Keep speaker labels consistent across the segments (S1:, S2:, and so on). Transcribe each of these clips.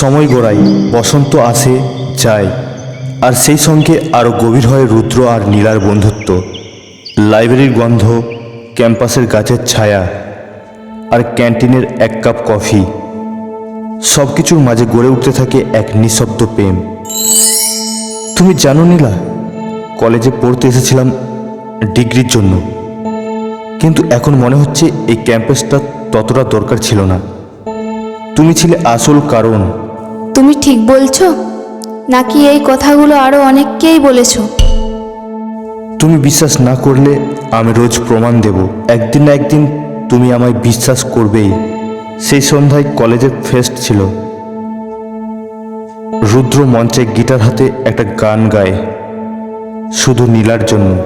S1: সময় গড়াই, বসন্ত আসে যায়। আর সেই সঙ্গে আরও গভীর হয় রুদ্র আর নীলার বন্ধুত্ব। লাইব্রেরির গন্ধ, ক্যাম্পাসের গাছের ছায়া, আর ক্যান্টিনের এক কাপ কফি। সব কিছুর মাঝে গড়ে উঠতে থাকে এক নিঃশব্দ প্রেম। তুমি জানো নীলা, কলেজে পড়তে এসেছিলাম ডিগ্রির জন্য। কিন্তু এখন মনে হচ্ছে এই ক্যাম্পাসটা ততটা দরকার ছিল না। তুমি ছিলে আসল কারণ।
S2: তুমি ঠিক বলছো? নাকি এই কথাগুলো আরও অনেককেই বলেছ?
S1: তুমি বিশ্বাস না করলে আমি রোজ প্রমাণ দেব। একদিন না একদিন তুমি আমায় বিশ্বাস করবেই। সেই সন্ধ্যায় কলেজের ফেস্ট ছিল। রুদ্র মঞ্চে গিটার হাতে একটা গান গায়। শুধু নীলার জন্য।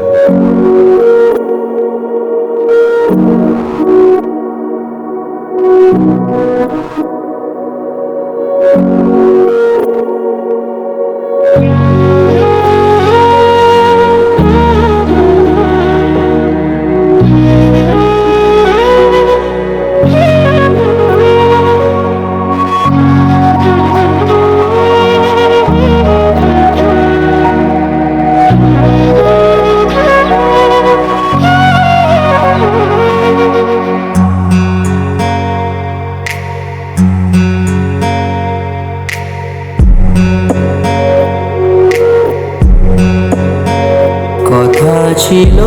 S3: ছিল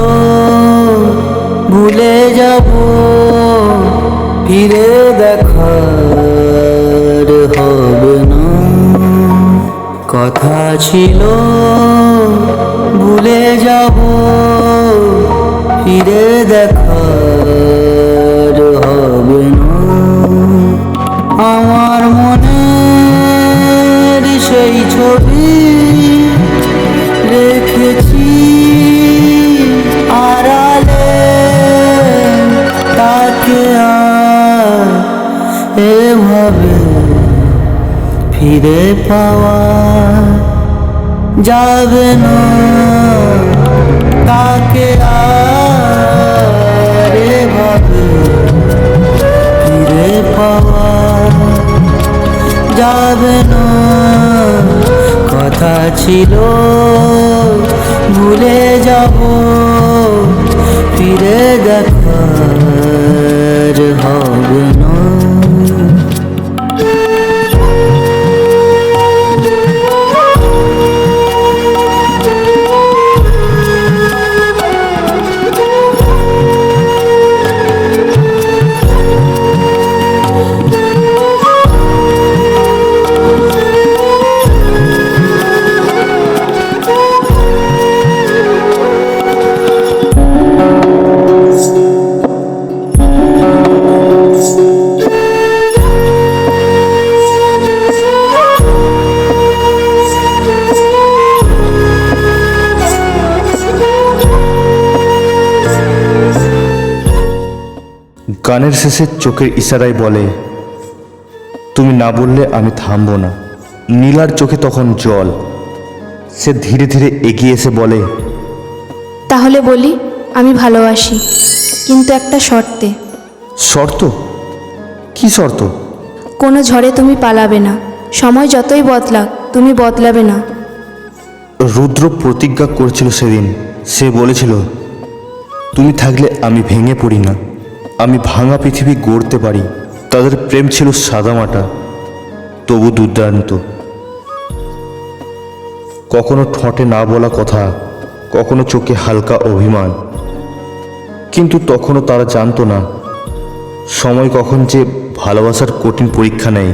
S3: ভুলে যাব ফিরে দেখার হবে না। কথা ছিল ভুলে যাব ফিরে দেখার এভাবে ফিরে পাওয়া যাবে না। তাকে আর এভাবে ফিরে পাওয়া যাবে না। কথা ছিল, ভুলে যাব, ফিরে দেখার
S1: গানের শেষে চোখের ইশারায় বলে তুমি না বললে আমি থামবো না। নীলার চোখে তখন জল। সে ধীরে ধীরে এগিয়ে এসে বলে
S2: তাহলে বলি আমি ভালোবাসি কিন্তু একটা শর্তে।
S1: শর্ত? কি শর্ত?
S2: কোনো ঝড়ে তুমি পালাবে না সময় যতই বদলাক তুমি বদলাবে না।
S1: রুদ্র প্রতিজ্ঞা করেছিল সেদিন। সে বলেছিল তুমি থাকলে আমি ভেঙে পড়ি না। আমি ভাঙা পৃথিবী গড়তে পারি। তাদের প্রেম ছিল সাদামাটা, তবু দুর্দান্ত। কখনো ঠোঁটে না বলা কথা, কখনো চোখে হালকা অভিমান। কিন্তু তখনও তারা জানতো না, সময় কখন যে ভালোবাসার কঠিন পরীক্ষা নেয়।